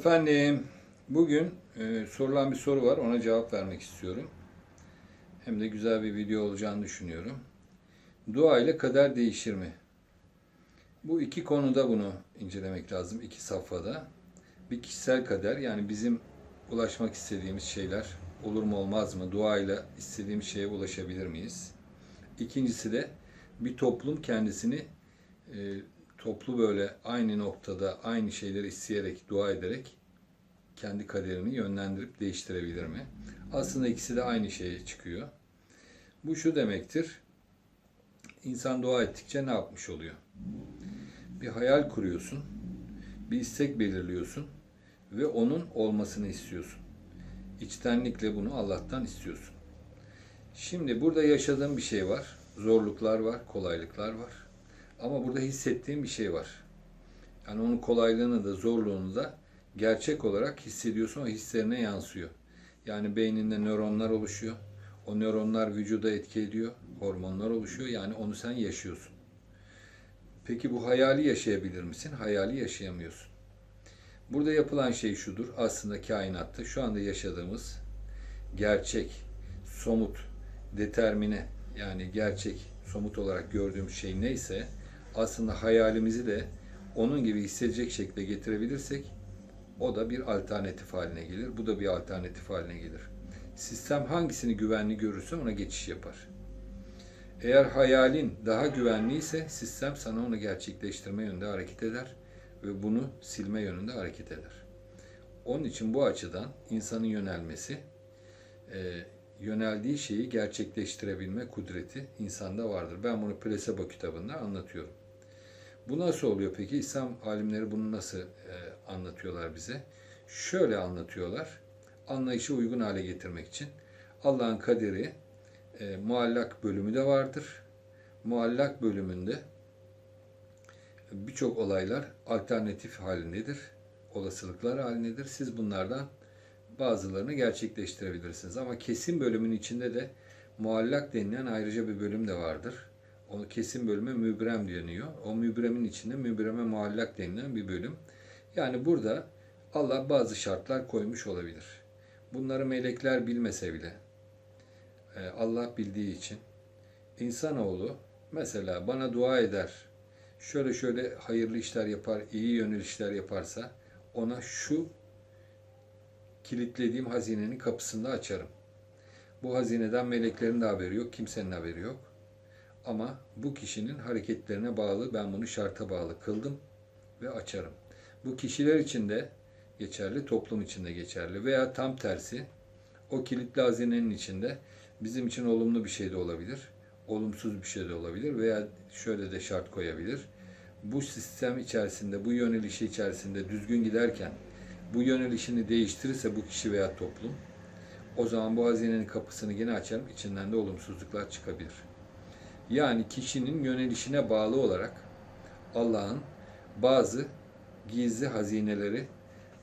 Efendim, bugün e, sorulan bir soru var. Ona cevap vermek istiyorum. Hem de güzel bir video olacağını düşünüyorum. Dua ile kader değişir mi? Bu iki konuda bunu incelemek lazım. iki safhada. Bir kişisel kader, yani bizim ulaşmak istediğimiz şeyler olur mu olmaz mı? Dua ile istediğimiz şeye ulaşabilir miyiz? İkincisi de bir toplum kendisini e, toplu böyle aynı noktada aynı şeyleri isteyerek, dua ederek kendi kaderini yönlendirip değiştirebilir mi? Aslında ikisi de aynı şeye çıkıyor. Bu şu demektir. İnsan dua ettikçe ne yapmış oluyor? Bir hayal kuruyorsun, bir istek belirliyorsun ve onun olmasını istiyorsun. İçtenlikle bunu Allah'tan istiyorsun. Şimdi burada yaşadığım bir şey var. Zorluklar var, kolaylıklar var. Ama burada hissettiğim bir şey var. Yani onun kolaylığını da zorluğunu da gerçek olarak hissediyorsun. O hislerine yansıyor. Yani beyninde nöronlar oluşuyor. O nöronlar vücuda etki ediyor. Hormonlar oluşuyor. Yani onu sen yaşıyorsun. Peki bu hayali yaşayabilir misin? Hayali yaşayamıyorsun. Burada yapılan şey şudur. Aslında kainatta şu anda yaşadığımız gerçek, somut, determine yani gerçek, somut olarak gördüğümüz şey neyse aslında hayalimizi de onun gibi hissedecek şekilde getirebilirsek o da bir alternatif haline gelir. Bu da bir alternatif haline gelir. Sistem hangisini güvenli görürse ona geçiş yapar. Eğer hayalin daha güvenliyse sistem sana onu gerçekleştirme yönünde hareket eder ve bunu silme yönünde hareket eder. Onun için bu açıdan insanın yönelmesi, e, yöneldiği şeyi gerçekleştirebilme kudreti insanda vardır. Ben bunu Plasebo kitabında anlatıyorum. Bu nasıl oluyor peki? İslam alimleri bunu nasıl e, anlatıyorlar bize? Şöyle anlatıyorlar. Anlayışı uygun hale getirmek için. Allah'ın kaderi e, muallak bölümü de vardır. Muallak bölümünde birçok olaylar alternatif halindedir. Olasılıklar halindedir. Siz bunlardan bazılarını gerçekleştirebilirsiniz. Ama kesin bölümün içinde de muallak denilen ayrıca bir bölüm de vardır. O kesin bölüme mübrem deniyor. O mübremin içinde mübreme muallak denilen bir bölüm. Yani burada Allah bazı şartlar koymuş olabilir. Bunları melekler bilmese bile e, Allah bildiği için insanoğlu mesela bana dua eder, şöyle şöyle hayırlı işler yapar, iyi yönlü işler yaparsa ona şu kilitlediğim hazinenin kapısını da açarım. Bu hazineden meleklerin de haberi yok, kimsenin haberi yok. Ama bu kişinin hareketlerine bağlı, ben bunu şarta bağlı kıldım ve açarım. Bu kişiler için de geçerli, toplum için de geçerli. Veya tam tersi, o kilitli hazinenin içinde bizim için olumlu bir şey de olabilir, olumsuz bir şey de olabilir veya şöyle de şart koyabilir. Bu sistem içerisinde, bu yönelişi içerisinde düzgün giderken bu yönelişini değiştirirse bu kişi veya toplum, o zaman bu hazinenin kapısını yine açarım, içinden de olumsuzluklar çıkabilir. Yani kişinin yönelişine bağlı olarak Allah'ın bazı gizli hazineleri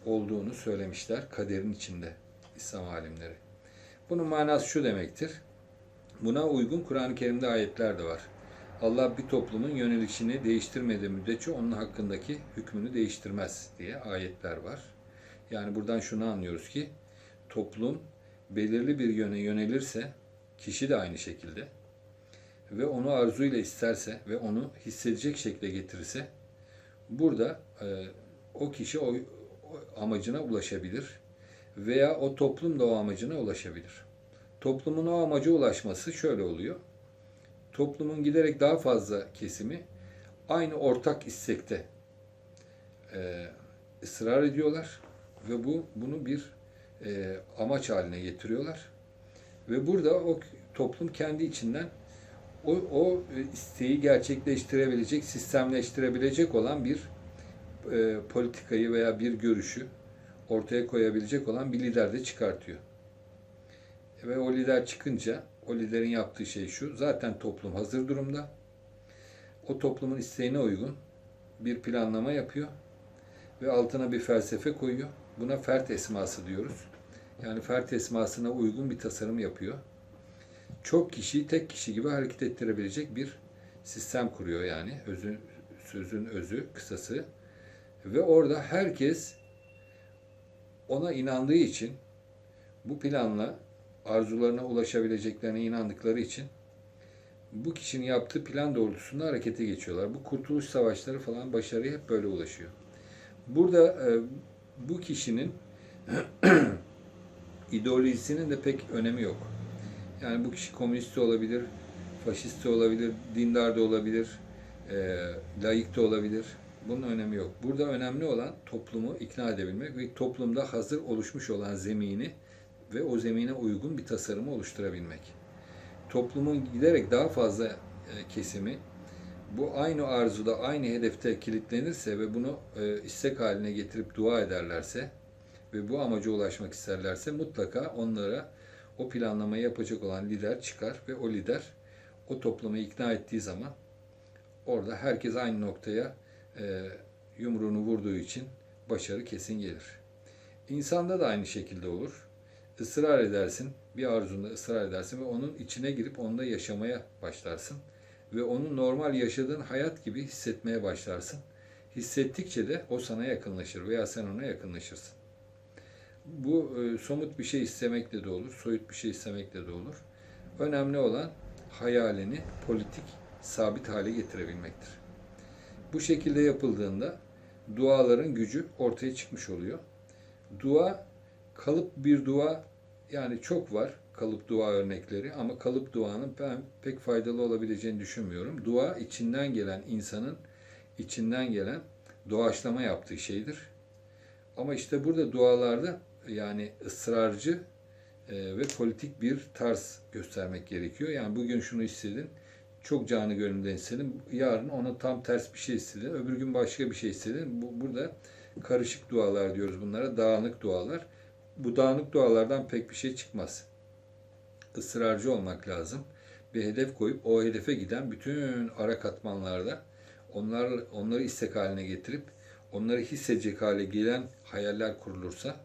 olduğunu söylemişler kaderin içinde İslam alimleri. Bunun manası şu demektir. Buna uygun Kur'an-ı Kerim'de ayetler de var. Allah bir toplumun yönelişini değiştirmediği müddetçe onun hakkındaki hükmünü değiştirmez diye ayetler var. Yani buradan şunu anlıyoruz ki toplum belirli bir yöne yönelirse kişi de aynı şekilde ve onu arzuyla isterse ve onu hissedecek şekilde getirirse burada e, o kişi o, o amacına ulaşabilir veya o toplum da o amacına ulaşabilir. Toplumun o amaca ulaşması şöyle oluyor. Toplumun giderek daha fazla kesimi aynı ortak istekte e, ısrar ediyorlar ve bu bunu bir e, amaç haline getiriyorlar. Ve burada o toplum kendi içinden o, o isteği gerçekleştirebilecek, sistemleştirebilecek olan bir e, politikayı veya bir görüşü ortaya koyabilecek olan bir lider de çıkartıyor. Ve o lider çıkınca o liderin yaptığı şey şu. Zaten toplum hazır durumda. O toplumun isteğine uygun bir planlama yapıyor ve altına bir felsefe koyuyor. Buna fert esması diyoruz. Yani fert esmasına uygun bir tasarım yapıyor. Çok kişiyi tek kişi gibi hareket ettirebilecek bir sistem kuruyor yani. Özün, sözün özü, kısası. Ve orada herkes ona inandığı için bu planla arzularına ulaşabileceklerine inandıkları için bu kişinin yaptığı plan doğrultusunda harekete geçiyorlar. Bu kurtuluş savaşları falan başarıya hep böyle ulaşıyor. Burada e, bu kişinin ideolojisinin de pek önemi yok. Yani bu kişi komünist de olabilir, faşist de olabilir, dindar da olabilir, e, laik de olabilir. Bunun önemi yok. Burada önemli olan toplumu ikna edebilmek ve toplumda hazır oluşmuş olan zemini ve o zemine uygun bir tasarımı oluşturabilmek. Toplumun giderek daha fazla e, kesimi bu aynı arzuda, aynı hedefte kilitlenirse ve bunu e, istek haline getirip dua ederlerse ve bu amaca ulaşmak isterlerse mutlaka onlara o planlamayı yapacak olan lider çıkar ve o lider o toplumu ikna ettiği zaman orada herkes aynı noktaya e, yumruğunu vurduğu için başarı kesin gelir. İnsanda da aynı şekilde olur. Israr edersin, bir arzunda ısrar edersin ve onun içine girip onda yaşamaya başlarsın. Ve onu normal yaşadığın hayat gibi hissetmeye başlarsın. Hissettikçe de o sana yakınlaşır veya sen ona yakınlaşırsın. Bu e, somut bir şey istemekle de olur, soyut bir şey istemekle de olur. Önemli olan hayalini politik, sabit hale getirebilmektir. Bu şekilde yapıldığında duaların gücü ortaya çıkmış oluyor. Dua kalıp bir dua yani çok var kalıp dua örnekleri ama kalıp duanın ben pek faydalı olabileceğini düşünmüyorum. Dua içinden gelen insanın içinden gelen doğaçlama yaptığı şeydir. Ama işte burada dualarda yani ısrarcı e, ve politik bir tarz göstermek gerekiyor. Yani bugün şunu istedin, çok canı gönülden istedin. Yarın ona tam ters bir şey istedin. Öbür gün başka bir şey istedin. Bu, burada karışık dualar diyoruz bunlara. Dağınık dualar. Bu dağınık dualardan pek bir şey çıkmaz. Israrcı olmak lazım. Bir hedef koyup o hedefe giden bütün ara katmanlarda onlar, onları istek haline getirip onları hissedecek hale gelen hayaller kurulursa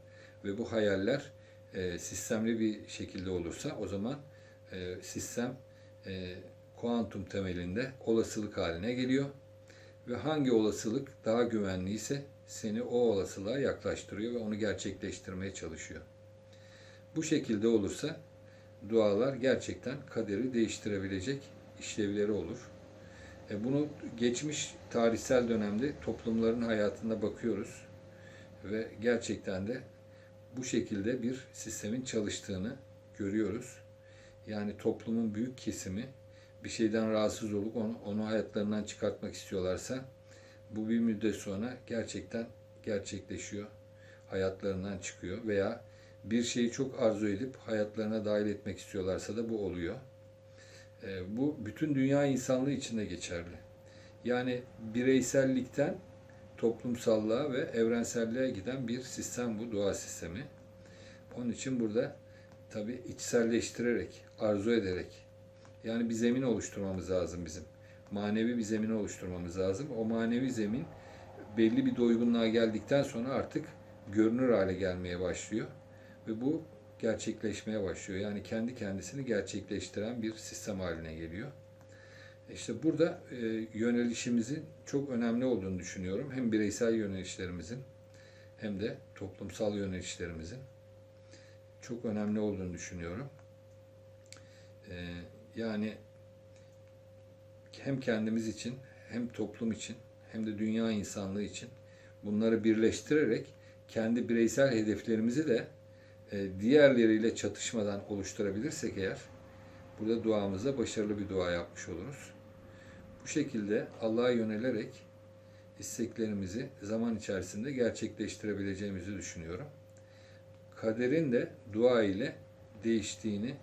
ve bu hayaller e, sistemli bir şekilde olursa o zaman e, sistem e, kuantum temelinde olasılık haline geliyor. Ve hangi olasılık daha güvenliyse seni o olasılığa yaklaştırıyor ve onu gerçekleştirmeye çalışıyor. Bu şekilde olursa dualar gerçekten kaderi değiştirebilecek işlevleri olur. E bunu geçmiş tarihsel dönemde toplumların hayatında bakıyoruz ve gerçekten de bu şekilde bir sistemin çalıştığını görüyoruz. Yani toplumun büyük kesimi bir şeyden rahatsız olup onu, onu hayatlarından çıkartmak istiyorlarsa bu bir müddet sonra gerçekten gerçekleşiyor. Hayatlarından çıkıyor veya bir şeyi çok arzu edip hayatlarına dahil etmek istiyorlarsa da bu oluyor. E, bu bütün dünya insanlığı için de geçerli. Yani bireysellikten toplumsallığa ve evrenselliğe giden bir sistem bu dua sistemi. Onun için burada tabi içselleştirerek, arzu ederek yani bir zemin oluşturmamız lazım bizim. Manevi bir zemin oluşturmamız lazım. O manevi zemin belli bir doygunluğa geldikten sonra artık görünür hale gelmeye başlıyor. Ve bu gerçekleşmeye başlıyor. Yani kendi kendisini gerçekleştiren bir sistem haline geliyor. İşte burada e, yönelişimizin çok önemli olduğunu düşünüyorum. Hem bireysel yönelişlerimizin hem de toplumsal yönelişlerimizin çok önemli olduğunu düşünüyorum. E, yani hem kendimiz için hem toplum için hem de dünya insanlığı için bunları birleştirerek kendi bireysel hedeflerimizi de e, diğerleriyle çatışmadan oluşturabilirsek eğer burada duamızda başarılı bir dua yapmış oluruz. Bu şekilde Allah'a yönelerek isteklerimizi zaman içerisinde gerçekleştirebileceğimizi düşünüyorum. Kaderin de dua ile değiştiğini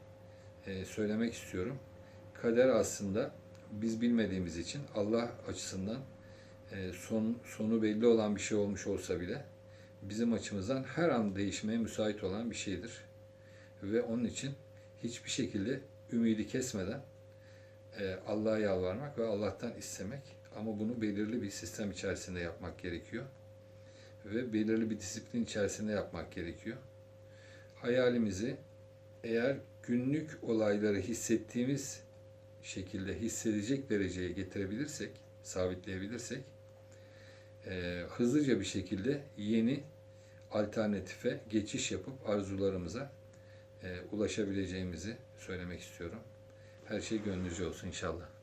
e, söylemek istiyorum. Kader aslında biz bilmediğimiz için Allah açısından e, son, sonu belli olan bir şey olmuş olsa bile bizim açımızdan her an değişmeye müsait olan bir şeydir. Ve onun için hiçbir şekilde ümidi kesmeden e, Allah'a yalvarmak ve Allah'tan istemek ama bunu belirli bir sistem içerisinde yapmak gerekiyor. Ve belirli bir disiplin içerisinde yapmak gerekiyor. Hayalimizi eğer günlük olayları hissettiğimiz şekilde hissedecek dereceye getirebilirsek, sabitleyebilirsek e, hızlıca bir şekilde yeni alternatife geçiş yapıp arzularımıza e, ulaşabileceğimizi söylemek istiyorum. Her şey gönlünüzce olsun inşallah.